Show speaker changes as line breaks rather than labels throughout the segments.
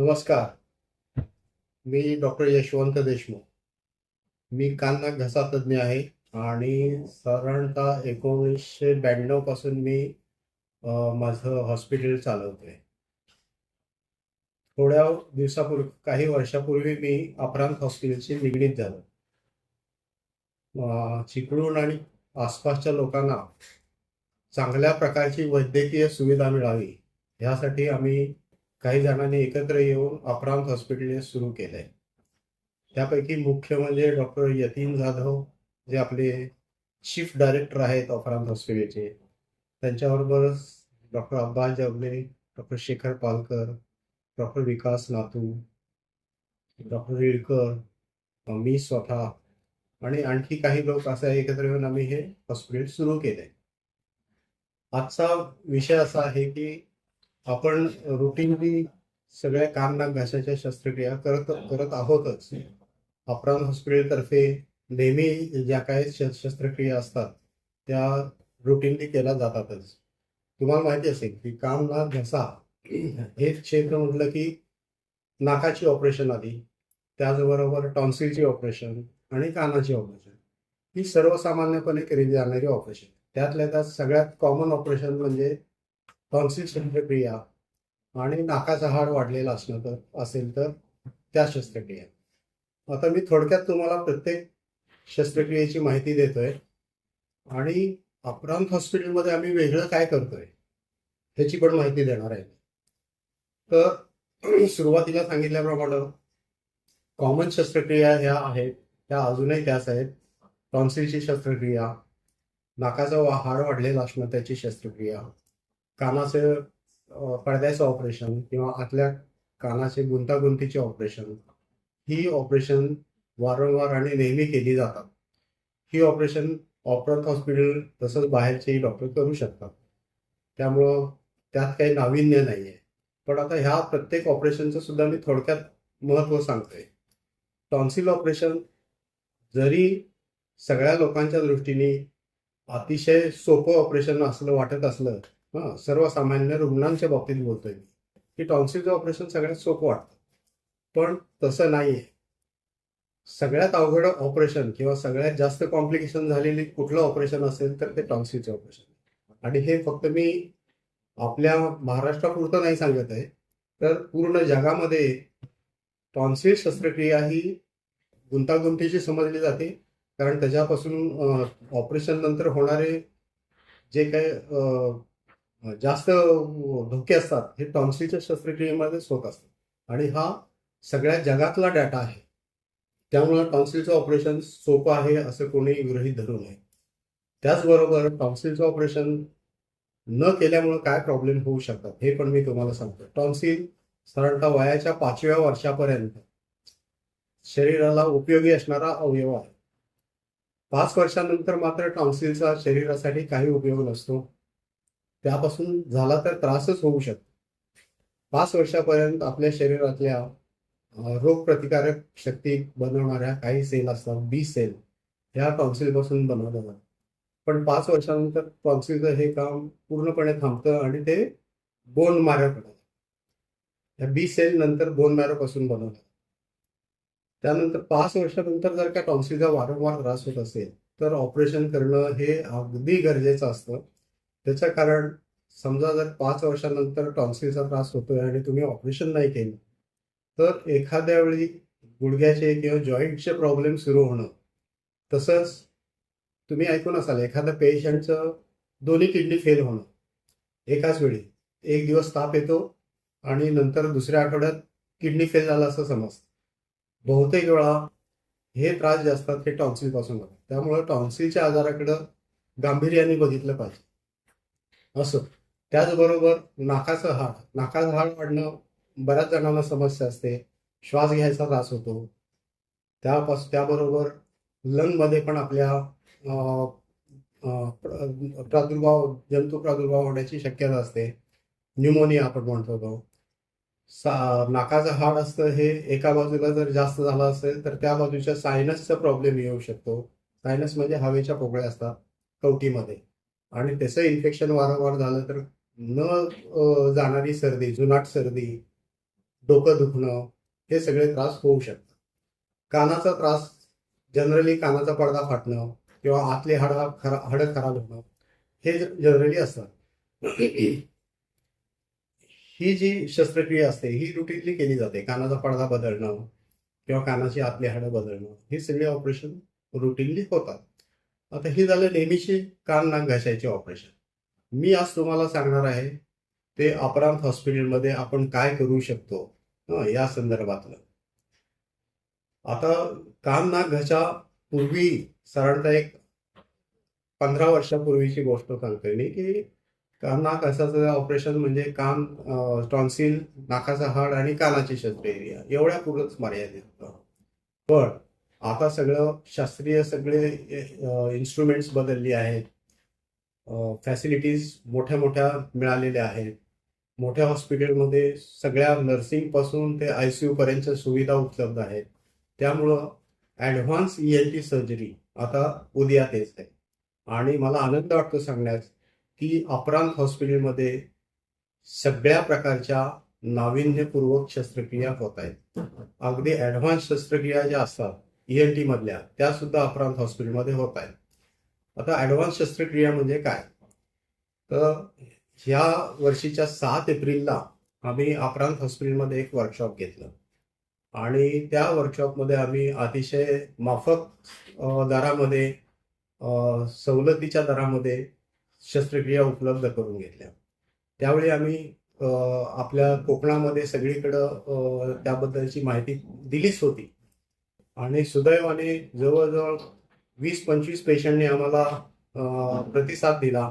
नमस्कार. मी डॉक्टर यशवंत देशमुख. मी कान घसा तज्ज्ञ आहे आणि साधारणतः एकोणीसशे ब्याण्णवपासून मी माझं हॉस्पिटल चालवतोय. थोड्या दिवसापूर्वी काही वर्षापूर्वी मी अपरांत हॉस्पिटलशी निगडीत झालो. चिपळूण आणि आसपासच्या लोकांना चांगल्या प्रकारची वैद्यकीय सुविधा मिळावी यासाठी आम्ही काही जणांनी एकत्र येऊन अपरांत हॉस्पिटल सुरू केलंय. त्यापैकी मुख्य म्हणजे डॉक्टर यतीन जाधव जे आपले चीफ डायरेक्टर आहेत अपरांत हॉस्पिटलचे त्यांच्याबरोबर doctor Abbas Jawale doctor Shekhar Palkar doctor Vikas Natu doctor Rilkar मी स्वतः आणि आणखी काही लोक असे एकत्र येऊन आम्ही हे हॉस्पिटल सुरू केले आजचा विषय असा आहे की आपण रुटीनली सगळ्या कान नाक घासाच्या शस्त्रक्रिया करत करत आहोतच. अपराध हॉस्पिटलतर्फे नेहमी ज्या काही श- शस्त्रक्रिया असतात त्या रुटीनली केल्या जातातच. तुम्हाला माहिती असेल की काम नाक घसा हे क्षेत्र म्हटलं की नाकाची ऑपरेशन आली त्याचबरोबर टॉन्सिलची ऑपरेशन आणि कानाची ऑपरेशन ही सर्वसामान्यपणे केली जाणारी ऑपरेशन त्यातल्या त्यात सगळ्यात कॉमन ऑपरेशन म्हणजे टॉन्सिल शस्त्रक्रिया आणि नाकाचा हाड वाढलेला असणं तर असेल तर त्या शस्त्रक्रिया. आता मी थोडक्यात तुम्हाला प्रत्येक शस्त्रक्रियेची माहिती देतोय. आणि अपरांत हॉस्पिटलमध्ये आम्ही वेगळं काय करतोय ह्याची पण माहिती देणार आहे. तर सुरुवातीला सांगितल्याप्रमाणे कॉमन शस्त्रक्रिया ह्या आहेत त्या अजूनही त्याच आहेत. टॉन्सिलची शस्त्रक्रिया नाकाचा हाड वाढलेला असणं त्याची शस्त्रक्रिया. कानाचे पडद्याचं ऑपरेशन किंवा आतल्या कानाचे गुंतागुंतीचे ऑपरेशन ही ऑपरेशन वारंवार आणि नेहमी केली जातात. ही ऑपरेशन ऑपरंत हॉस्पिटल तसंच बाहेरचेही डॉक्टर करू शकतात. त्यामुळं त्यात काही नाविन्य नाही आहे पण आता ह्या प्रत्येक ऑपरेशनचं सुद्धा मी थोडक्यात महत्त्व सांगतोय. टॉन्सिल ऑपरेशन जरी सगळ्या लोकांच्या दृष्टीने अतिशय सोपं ऑपरेशन असलं वाटत असलं हां सर्वसामान्य रुग्णांच्या बाबतीत बोलतोय मी. की टॉन्सिलचं ऑपरेशन सगळ्यात सोपं वाटतं. पण तसं नाही आहे सगळ्यात अवघड ऑपरेशन किंवा सगळ्यात जास्त कॉम्प्लिकेशन झालेली कुठलं ऑपरेशन असेल तर ते टॉन्सिलचं ऑपरेशन. आणि हे फक्त मी आपल्या महाराष्ट्रापुरतं नाही सांगत आहे. तर पूर्ण जगामध्ये टॉन्सिल शस्त्रक्रिया ही गुंतागुंतीची समजली जाते. कारण त्याच्यापासून ऑपरेशन नंतर होणारे जे काही जास्त धोके असतात हे टॉन्सिलच्या शस्त्रक्रियेमध्येच होत असतात आणि हा सगळ्या जगातला डाटा आहे. त्यामुळे टॉन्सिलचं ऑपरेशन सोपं आहे असं कोणी गृहीत धरू नये. त्याचबरोबर टॉन्सिलचं ऑपरेशन न केल्यामुळे काय प्रॉब्लेम होऊ शकतात हे पण मी तुम्हाला सांगतो. टॉन्सिल साधारणतः वयाच्या पाचव्या वर्षापर्यंत शरीराला उपयोगी असणारा अवयव आहे. पाच वर्षानंतर मात्र टॉन्सिलचा शरीरासाठी काही उपयोग नसतो. त्यापासून झाला तर त्रासच होऊ शकतो. पाच वर्षापर्यंत आपल्या शरीरातल्या रोगप्रतिकारक शक्ती बनवणाऱ्या काही सेल असतात बी सेल ह्या टॉन्सिलपासून बनवल्या जातात. पण पाच वर्षानंतर टॉन्सिलचं हे काम पूर्णपणे थांबतं आणि ते बोन मॅरोकडे या बी सेल नंतर बोन मॅरोपासून बनवतात. त्यानंतर पाच वर्षानंतर जर का टॉन्सिलचा वारंवार त्रास होत असेल तर ऑपरेशन करणं हे अगदी गरजेचं असतं. त्याचं कारण समजा जर पाच वर्षानंतर टॉन्सिलचा त्रास होतोय आणि तुम्ही ऑपरेशन नाही केलं तर एखाद्या वेळी गुडघ्याचे किंवा जॉईंटचे प्रॉब्लेम सुरू होणं. तसंच तुम्ही ऐकून असाल एखाद्या पेशंटचं दोन्ही किडनी फेल होणं. एकाच वेळी एक दिवस ताप येतो आणि नंतर दुसऱ्या आठवड्यात किडनी फेल झाला असं समजतं. बहुतेक वेळा हे त्रास जे असतात हे टॉन्सिलपासून होतात. त्यामुळं टॉन्सिलच्या आजाराकडं गांभीर्याने बघितलं पाहिजे. असं. त्याचबरोबर नाकाचं हाड. नाकाचं हाड वाढणं बऱ्याच जणांना समस्या असते. श्वास घ्यायचा त्रास होतो. त्यापासून त्याबरोबर लंगमध्ये पण आपल्या प्रादुर्भाव जंतू प्रादुर्भाव होण्याची शक्यता असते. न्यूमोनिया आपण म्हणतो तो. सा नाकाचं हाड असतं हे एका बाजूला जर जास्त झालं असेल तर त्या बाजूच्या सायनसचा प्रॉब्लेम येऊ शकतो. सायनस म्हणजे हवेच्या पोकळ्या असतात. कवटीमध्ये. आणि त्याचं इन्फेक्शन वारंवार झालं तर न जाणारी सर्दी जुनाट सर्दी डोकं दुखणं हे सगळे त्रास होऊ शकतात. कानाचा त्रास जनरली कानाचा पडदा फाटणं किंवा आतले हाड खरा हाडं खराब होणं हे जनरली असतात. ही जी शस्त्रक्रिया असते ही रुटीनली केली जाते. कानाचा पडदा बदलणं किंवा कानाची आतली हाडं बदलणं ही सगळी ऑपरेशन रुटीनली होतात. आता हे झालं नेहमीचे कान नाक घासायचे ऑपरेशन मी आज तुम्हाला सांगणार आहे ते अपरांत हॉस्पिटलमध्ये आपण काय करू शकतो या संदर्भातलं. आता कान नाक घसा पूर्वी साधारणतः एक पंधरा वर्षापूर्वीची गोष्ट सांगते मी की कान नाक घासाचं ऑपरेशन म्हणजे कान टॉन्सिल नाकाचा हाड आणि कानाची शस्त्रक्रिया एवढ्या पुरच मर्यादित होतं. पण आता सगळं शास्त्रीय सगळे इन्स्ट्रुमेंट्स बदलली आहेत. फॅसिलिटीज मोठ्या मोठ्या मिळालेल्या आहेत. मोठ्या हॉस्पिटलमध्ये सगळ्या नर्सिंगपासून ते आय सी यूपर्यंत सुविधा उपलब्ध आहेत. त्यामुळं advance E L T surgery आता उद्या येत आहे. आणि मला आनंद वाटतो सांगण्यास की अपरांत हॉस्पिटलमध्ये सगळ्या प्रकारच्या नाविन्यपूर्वक शस्त्रक्रिया होत आहेत. अगदी ॲडव्हान्स शस्त्रक्रिया ज्या असतात ई एन टीमधल्या मधल्या त्या सुद्धा अपरांत हॉस्पिटलमध्ये होत आहेत. आता ॲडव्हान्स शस्त्रक्रिया म्हणजे काय? तर ह्या वर्षीच्या सात एप्रिलला आम्ही अपरांत हॉस्पिटलमध्ये एक वर्कशॉप घेतलं. आणि त्या वर्कशॉपमध्ये आम्ही अतिशय माफक दरामध्ये सवलतीच्या दरामध्ये शस्त्रक्रिया उपलब्ध करून घेतल्या. त्यावेळी आम्ही आपल्या कोकणामध्ये सगळीकडं त्याबद्दलची माहिती दिलीच होती. आणि सुदैवाने जवळजवळ वीस पंचवीस पेशंटने आम्हाला प्रतिसाद दिला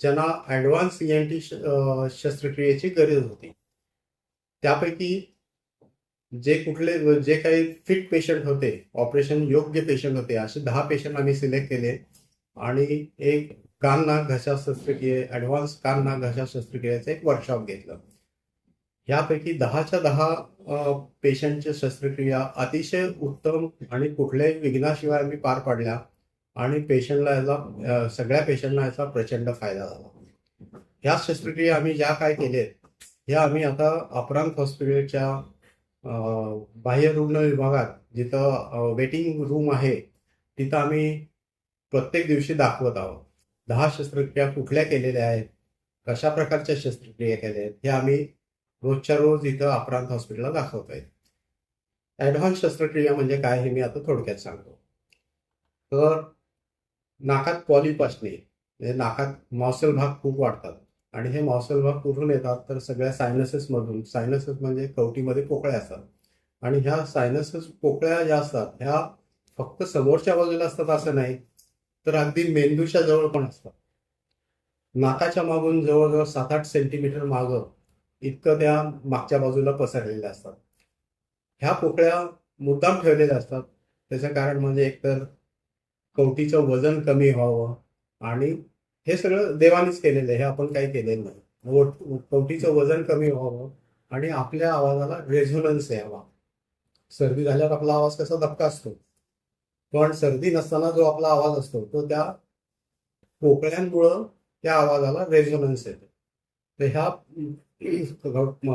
ज्यांना ॲडव्हान्स एन टी शस्त्रक्रियेची गरज होती. त्यापैकी जे कुठले जे काही फिट पेशंट होते ऑपरेशन योग्य पेशंट होते असे दहा पेशंट आम्ही सिलेक्ट केले. आणि एक कान नाक घशा शस्त्रक्रिये ॲडव्हान्स कान नाक घशा शस्त्रक्रियेचं एक वर्कशॉप घेतलं. यापैकी दहाच्या दहा पेशंटच्या शस्त्रक्रिया अतिशय उत्तम आणि कुठल्याही विघ्नाशिवाय आम्ही पार पाडल्या आणि पेशंटला याचा सगळ्या पेशंटला याचा प्रचंड फायदा झाला. ह्या शस्त्रक्रिया आम्ही ज्या काय केलेत ह्या आम्ही आता अपरांत हॉस्पिटलच्या बाह्य रुग्ण विभागात जिथं वेटिंग रूम आहे तिथं आम्ही प्रत्येक दिवशी दाखवत आहोत. दहा शस्त्रक्रिया कुठल्या केलेल्या आहेत कशा प्रकारच्या शस्त्रक्रिया केल्या आहेत हे आम्ही रोजच्या रोज इथं अपरांत हॉस्पिटलला दाखवत आहेत ॲडव्हान्स शस्त्रक्रिया म्हणजे काय हे मी आता थोडक्यात सांगतो. तर नाकात पॉलिप असणे म्हणजे नाकात मॉसल भाग खूप वाढतात. आणि हे मॉसल भाग कुठून येतात? तर सगळ्या सायनसेसमधून सायनसेस म्हणजे कवटीमध्ये पोकळ्या असतात. आणि ह्या सायनसेस पोकळ्या ज्या असतात ह्या फक्त समोरच्या बाजूला असतात असं नाही तर अगदी मेंदूच्या जवळ पण असतात. नाकाच्या मागून जवळजवळ सात आठ सेंटीमीटर मागं इतकं त्या मागच्या बाजूला पसरलेल्या असतात. ह्या पोकळ्या मुद्दाम ठेवलेल्या असतात. त्याचं कारण म्हणजे एकतर कवटीचं वजन कमी व्हावं आणि हे सगळं देवानीच केलेलं आहे. हे आपण काही केलेलं नाही. कवटीचं वजन कमी व्हावं आणि आपल्या आवाजाला रेझोनन्स यावा. सर्दी झाल्यावर आपला आवाज कसा धक्का असतो? पण सर्दी नसताना जो आपला आवाज असतो तो त्या पोकळ्यांमुळं त्या आवाजाला रेझोनन्स येतो. तर ह्या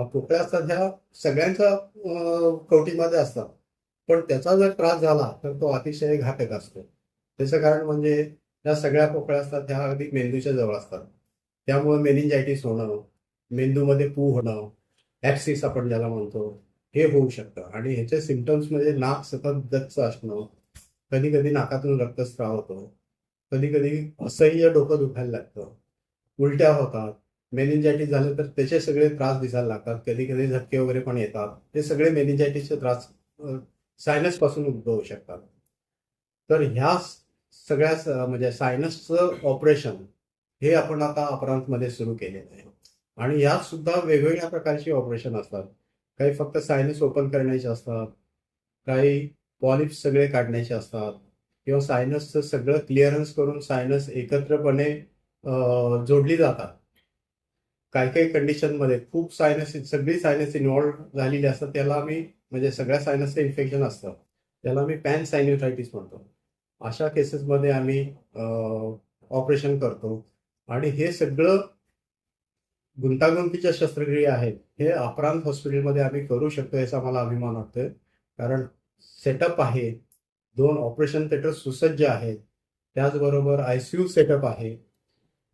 पोकळ्या असतात ह्या सगळ्यांच्या कवटीमध्ये असतात. पण त्याचा जर त्रास झाला तर तो अतिशय घातक असतो. त्याचं कारण म्हणजे ह्या सगळ्या पोकळ्या असतात ह्या अगदी मेंदूच्या जवळ असतात. त्यामुळे मेनिंजायटिस होणं मेंदूमध्ये पू होणं ॲप्सिस आपण ज्याला म्हणतो हे होऊ शकतं. आणि ह्याचे सिमटम्स म्हणजे नाक सतत गच्च असणं कधी कधी नाकातून रक्तस्राव होतो कधी कधी असह्य डोकं दुखायला लागतं उलट्या होतात मेनिंजायटिस झालं तर त्याचे सगळे त्रास दिसायला लागतात. कधी कधी झटके वगैरे पण येतात. हे सगळे मेनिंजायटिसचे त्रास सायनसपासून उद्भवू शकतात. तर ह्या सगळ्या म्हणजे सायनसचं ऑपरेशन हे आपण आता अपरांतमध्ये सुरू केलेलं आहे. आणि यात सुद्धा वेगवेगळ्या प्रकारची ऑपरेशन असतात. काही फक्त सायनस ओपन करण्याचे असतात. काही पॉलिप्स सगळे काढण्याचे असतात. किंवा सायनसचं सगळं क्लिअरन्स करून सायनस एकत्रपणे जोडली जातात. काही काही कंडिशनमध्ये खूप सायनस सगळी सायनस इन्व्हॉल्व झालेली असतात त्याला आम्ही म्हणजे सगळ्या सायनसचं इन्फेक्शन असतं. त्याला आम्ही पॅन सायन्युटायटिस म्हणतो. अशा केसेसमध्ये आम्ही ऑपरेशन करतो. आणि हे सगळं गुंतागुंतीच्या शस्त्रक्रिया आहेत हे अपरांत हॉस्पिटलमध्ये आम्ही करू शकतो याचा मला अभिमान वाटतोय. कारण सेटअप आहे दोन ऑपरेशन थिएटर सुसज्ज आहेत. त्याचबरोबर आय सी यू सेटअप आहे.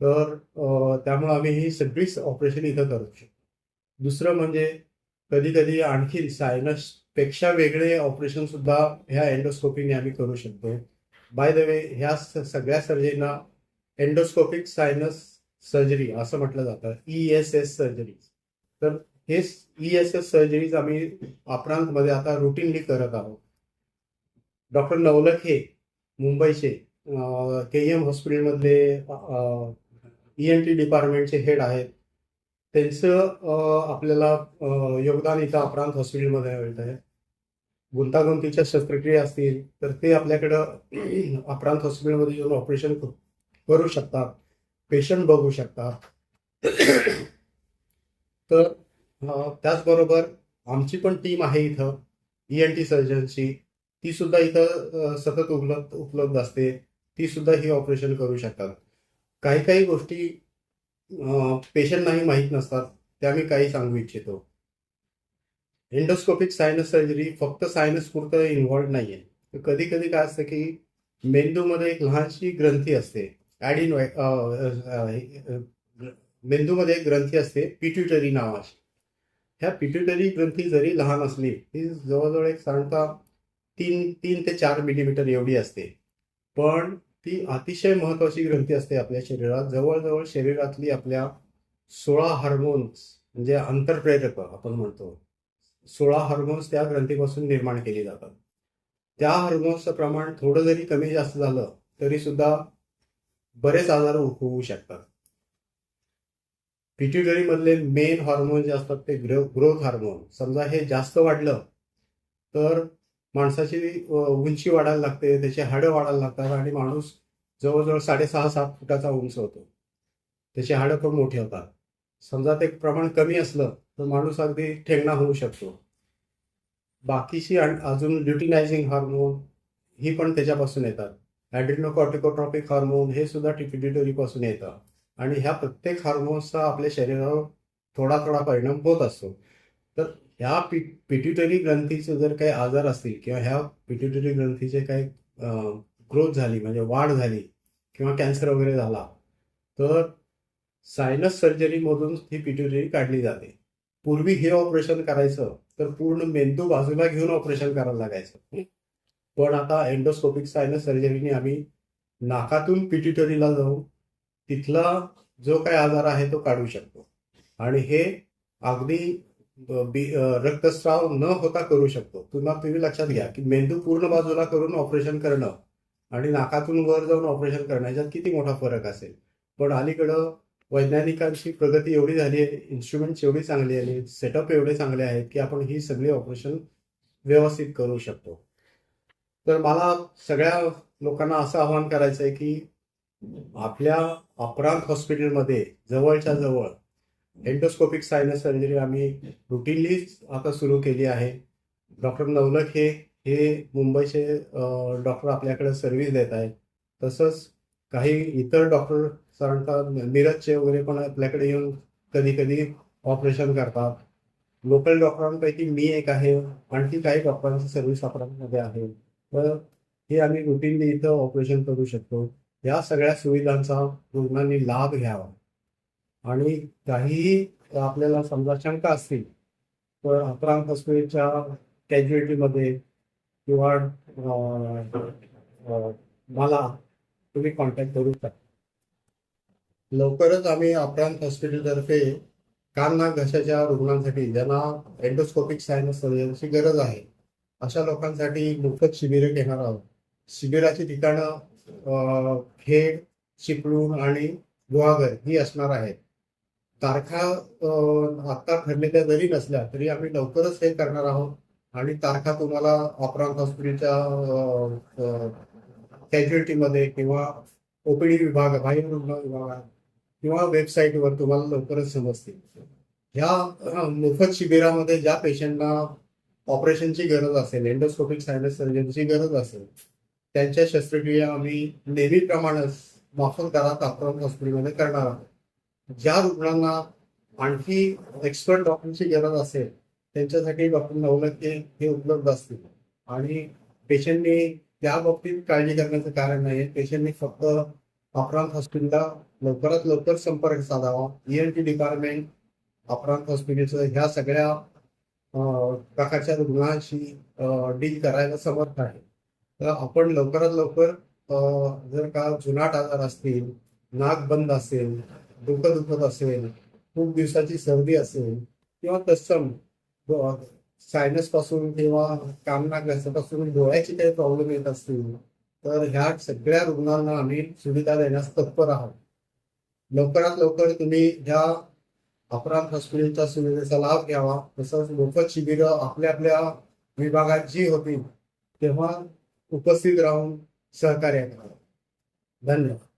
तर त्यामुळे आम्ही ही सगळीच ऑपरेशन इथं करू शकतो. दुसरं म्हणजे कधी कधी आणखी सायनसपेक्षा वेगळे ऑपरेशन सुद्धा ह्या एंडोस्कोपीने आम्ही करू शकतो. बाय द वे ह्या सगळ्या सर्जरीना एंडोस्कोपिक सायनस सर्जरी असं म्हटलं जातं. ई एस एस सर्जरी तर हे ई एस एस सर्जरीज आम्ही अपरांतमध्ये आता रुटीनली करत आहोत. डॉक्टर नवलखे मुंबईचे के एम हॉस्पिटलमधले ई एन टी डिपार्टमेंटचे हेड आहेत. त्यांचं आपल्याला योगदान इथं अपरांत हॉस्पिटलमध्ये मिळत आहे. गुंतागुंतीच्या शस्त्रक्रिया असतील तर ते आपल्याकडं अपरांत हॉस्पिटलमध्ये येऊन ऑपरेशन करू शकतात. पेशंट बघू शकतात. तर त्याचबरोबर आमची पण टीम आहे इथं ई एन टी सर्जनची ती सुद्धा इथं सतत उपलब्ध उपलब्ध असते. ती सुद्धा ही ऑपरेशन करू शकतात. काही काही गोष्टी पेशंटनाही माहीत नसतात त्या मी काही सांगू इच्छितो. एंडोस्कोपिक सायनस सर्जरी फक्त सायनस पुरतं इन्व्हॉल्ड नाहीये. कधी कधी काय असतं की मेंदूमध्ये एक लहानशी ग्रंथी असते. ॲडिन मेंदूमध्ये एक ग्रंथी असते पिट्युटरी नावाची. ह्या पिट्युटरी ग्रंथी जरी लहान असली ती जवळजवळ एक साधारणतः तीन तीन ते चार मिलीमीटर एवढी असते. पण ती अतिशय महत्वाची ग्रंथी असते आपल्या शरीरात. जवळजवळ शरीरातली आपल्या सोळा हार्मोन्स म्हणजे आंतरप्रेरक आपण म्हणतो सोळा हार्मोन्स त्या ग्रंथीपासून निर्माण केली जातात. त्या हार्मोन्सचं प्रमाण थोडं जरी कमी जास्त झालं तरी सुद्धा बरेच आजार होऊ शकतात. पिट्युटरी मधले मेन हार्मोन जे असतात ते ग्रो ग्रोथ हार्मोन समजा हे जास्त वाढलं तर माणसाची उंची वाढायला लागते त्याची हाडं वाढायला लागतात आणि माणूस जवळजवळ साडेसहा सात फुटाचा उंच होतो. त्याची हाडं पण मोठी होतात. समजा ते प्रमाण कमी असलं तर माणूस अगदी ठेंगणा होऊ शकतो. बाकीची अजून ल्युटिनायझिंग हार्मोन ही पण त्याच्यापासून येतात. ॲड्रिनोकॉर्टिकोट्रॉपिक हार्मोन हे सुद्धा टिपिडिटरीपासून पासून येतं. आणि ह्या प्रत्येक हार्मोन्सचा आपल्या शरीरावर थोडा थोडा परिणाम होत असतो. तर ह्या पि पिट्युटरी ग्रंथीचे जर काही आजार असतील किंवा ह्या पिट्युटरी ग्रंथीचे काही ग्रोथ झाली म्हणजे वाढ झाली किंवा कॅन्सर वगैरे झाला तर सायनस सर्जरीमधून ही पिट्युटरी काढली जाते. पूर्वी हे ऑपरेशन करायचं तर पूर्ण मेंदू बाजूला घेऊन ऑपरेशन करायला लागायचं. पण आता एंडोस्कोपिक सायनस सर्जरीने आम्ही नाकातून पिट्युटरीला जाऊन तिथला जो काही आजार आहे तो काढू शकतो. आणि हे अगदी रक्तस्राव न होता करू शकतो. पुन्हा तुम्ही लक्षात घ्या की मेंदू पूर्ण बाजूला करून ऑपरेशन करणं आणि नाकातून वर जाऊन ऑपरेशन करणं याच्यात किती मोठा फरक असेल? पण अलीकडं वैज्ञानिकांची प्रगती एवढी झाली आहे इन्स्ट्रुमेंट्स एवढी चांगली आली सेटअप एवढे चांगले आहेत की आपण ही सगळी ऑपरेशन व्यवस्थित करू शकतो. तर मला सगळ्या लोकांना असं आवाहन करायचं आहे की आपल्या अपरांत हॉस्पिटलमध्ये जवळच्या जवळ एंडोस्कोपिक सायनस सर्जरी आम्ही रुटीनली आता सुरू केली आहे. डॉक्टर नवलख हे हे मुंबईचे डॉक्टर आपल्याकडे सर्व्हिस देत आहेत. तसंच काही इतर डॉक्टर साधारणतः मिरजचे वगैरे पण आपल्याकडे येऊन कधी कधी ऑपरेशन करतात. लोकल डॉक्टरांपैकी मी एक आहे. आणखी काही डॉक्टरांची सर्व्हिस आपल्यामध्ये आहे. तर हे आम्ही रुटीनली इथं ऑपरेशन करू शकतो. या सगळ्या सुविधांचा रुग्णांनी लाभ घ्यावा. आणि काहीही आपल्याला समजा शंका असतील तर अकरा हॉस्पिटलच्या कॅज्युएलिटीमध्ये किंवा मला तुम्ही कॉन्टॅक्ट करू शकता. लवकरच आम्ही अपरांत हॉस्पिटलतर्फे कान नाक घशाच्या रुग्णांसाठी ज्यांना एंडोस्कोपिक सायनस सर्जनची गरज आहे अशा लोकांसाठी मोफत शिबिरे घेणार आहोत. शिबिराची ठिकाणं खेड चिपळूण आणि गुहागर ही असणार आहेत. तारखा अं, आता ठरलेल्या जरी नसल्या तरी आम्ही लवकरच हे करणार आहोत. आणि तारखा तुम्हाला अपरांत हॉस्पिटलच्या कॅज्युअलिटीमध्ये किंवा ओपीडी विभाग बाह्य रुग्ण विभागात किंवा वेबसाईटवर तुम्हाला लवकरच समजतील. ह्या मोफत शिबिरामध्ये ज्या पेशंटना ऑपरेशनची गरज असेल एंडोस्कोपिक सायनस सर्जनची गरज असेल त्यांच्या शस्त्रक्रिया आम्ही नेहमीप्रमाणेच माफक दरात अपरांत हॉस्पिटलमध्ये करणार आहोत. ज्या रुग्णांना आणखी एक्सपर्ट डॉक्टरची गरज असेल त्यांच्यासाठी डॉक्टर नवलखे हे उपलब्ध असतील. आणि पेशंटनी त्या बाबतीत काळजी करण्याचं कारण नाही. पेशंटने फक्त अपरांत हॉस्पिटलला लवकरात लवकर संपर्क साधावा. ईएनटी डिपार्टमेंट अपरांत हॉस्पिटलचं ह्या सगळ्या प्रकारच्या रुग्णांशी डील करायला समर्थ आहे. तर आपण लवकरात लवकर जर का जुनाट आजार असतील नाक बंद असेल डोकं दुखत असेल खूप दिवसाची सर्दी असेल किंवा तत्सम सायनसपासून किंवा कामना घासापासून डोळ्याचे काही प्रॉब्लेम येत असतील तर ह्या सगळ्या रुग्णांना आम्ही सुविधा देण्यास तत्पर आहोत. लवकरात लवकर तुम्ही ह्या अपराध हॉस्पिटलच्या सुविधेचा लाभ घ्यावा. तसंच मोफत शिबिरं आपल्या आपल्या विभागात जी होती तेव्हा उपस्थित राहून सहकार्य करावं. धन्यवाद.